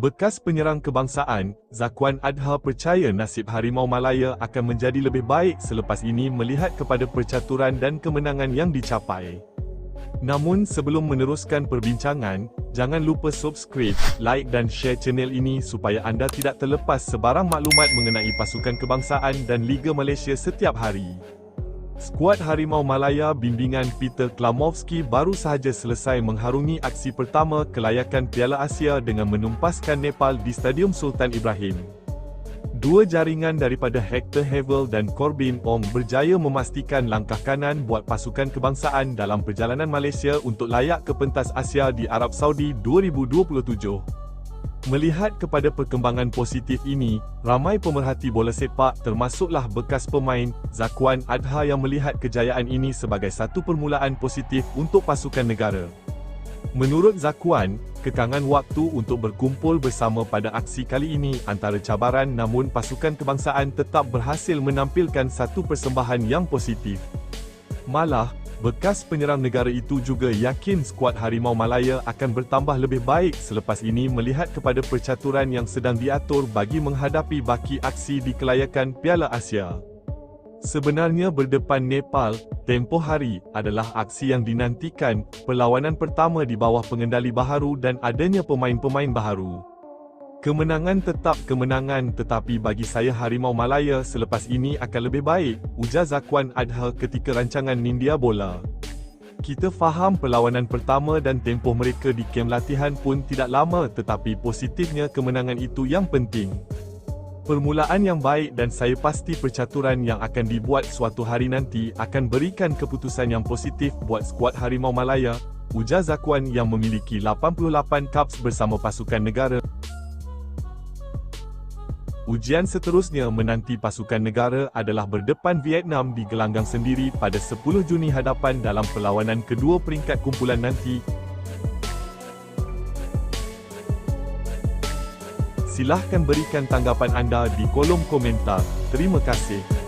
Bekas penyerang kebangsaan, Zakuan Adha percaya nasib Harimau Malaya akan menjadi lebih baik selepas ini melihat kepada percaturan dan kemenangan yang dicapai. Namun sebelum meneruskan perbincangan, jangan lupa subscribe, like dan share channel ini supaya anda tidak terlepas sebarang maklumat mengenai pasukan kebangsaan dan Liga Malaysia setiap hari. Skuad Harimau Malaya bimbingan Peter Klamovski baru sahaja selesai mengharungi aksi pertama kelayakan Piala Asia dengan menumpaskan Nepal di Stadium Sultan Ibrahim. Dua jaringan daripada Hector Havel dan Corbin Ong berjaya memastikan langkah kanan buat pasukan kebangsaan dalam perjalanan Malaysia untuk layak ke pentas Asia di Arab Saudi 2027. Melihat kepada perkembangan positif ini, ramai pemerhati bola sepak termasuklah bekas pemain, Zakuan Adha yang melihat kejayaan ini sebagai satu permulaan positif untuk pasukan negara. Menurut Zakuan, kekangan waktu untuk berkumpul bersama pada aksi kali ini antara cabaran namun pasukan kebangsaan tetap berhasil menampilkan satu persembahan yang positif. Malah, Bekas penyerang negara itu juga yakin skuad Harimau Malaya akan bertambah lebih baik selepas ini melihat kepada percaturan yang sedang diatur bagi menghadapi baki aksi di kelayakan Piala Asia. Sebenarnya berdepan Nepal, tempoh hari adalah aksi yang dinantikan, perlawanan pertama di bawah pengendali baharu dan adanya pemain-pemain baharu. Kemenangan tetap kemenangan tetapi bagi saya Harimau Malaya selepas ini akan lebih baik, ujar Zakuan Adha ketika rancangan Nindia Bola. Kita faham perlawanan pertama dan tempoh mereka di kem latihan pun tidak lama tetapi positifnya kemenangan itu yang penting. Permulaan yang baik dan saya pasti percaturan yang akan dibuat suatu hari nanti akan berikan keputusan yang positif buat skuad Harimau Malaya, ujar Zakuan yang memiliki 88 caps bersama pasukan negara. Ujian seterusnya menanti pasukan negara adalah berdepan Vietnam di gelanggang sendiri pada 10 Juni hadapan dalam perlawanan kedua peringkat kumpulan nanti. Silahkan berikan tanggapan anda di kolom komentar. Terima kasih.